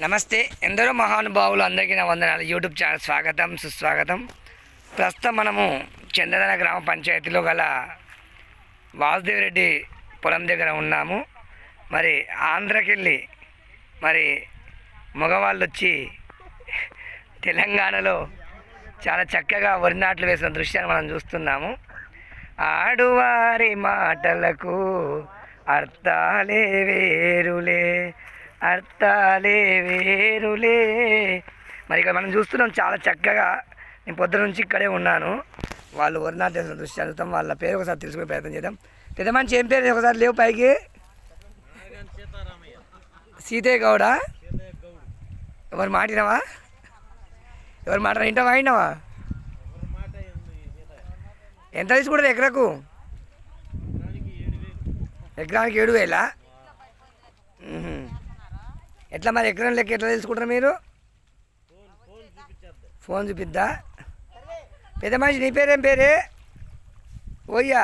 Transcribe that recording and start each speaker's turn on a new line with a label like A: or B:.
A: నమస్తే. ఎందరో మహానుభావులు అందరికీ నా వందనాలు. యూట్యూబ్ ఛానల్ స్వాగతం సుస్వాగతం. ప్రస్తుతం మనము చంద్రధన గ్రామ పంచాయతీలో గల వాసుదేవరెడ్డి పొలం దగ్గర ఉన్నాము. మరి ఆంధ్రకెళ్ళి మరి మగవాళ్ళు వచ్చి తెలంగాణలో చాలా చక్కగా వరి నాట్లు వేసిన దృశ్యాన్ని మనం చూస్తున్నాము. ఆడువారి మాటలకు అర్థాలే వేరులే. అర్థాలే వేరులే. మరి ఇక్కడ మనం చూస్తున్నాం చాలా చక్కగా. నేను పొద్దున నుంచి ఇక్కడే ఉన్నాను. వాళ్ళు వరి దృష్టి అడుగుతాం వాళ్ళ పేరు ఒకసారి తెలుసుకునే ప్రయత్నం చేద్దాం. పెద్ద మనిషి ఏం పేరు? ఒకసారి లేవు పైకి. సీతయ్య గౌడ ఎవరు మాటినవా ఎవరు మాట ఇంటావా అయినావా ఎంత తీసుకుంటారు ఎకరకు? ఎకరానికి ఏడు వేలా? ఎట్లా మరి ఎకరం లెక్క ఎట్లా తెలుసుకుంటారు మీరు? ఫోన్ చూపిద్దా? పెద్ద మనిషి నీ పేరేం పేరే? ఓయ్యా.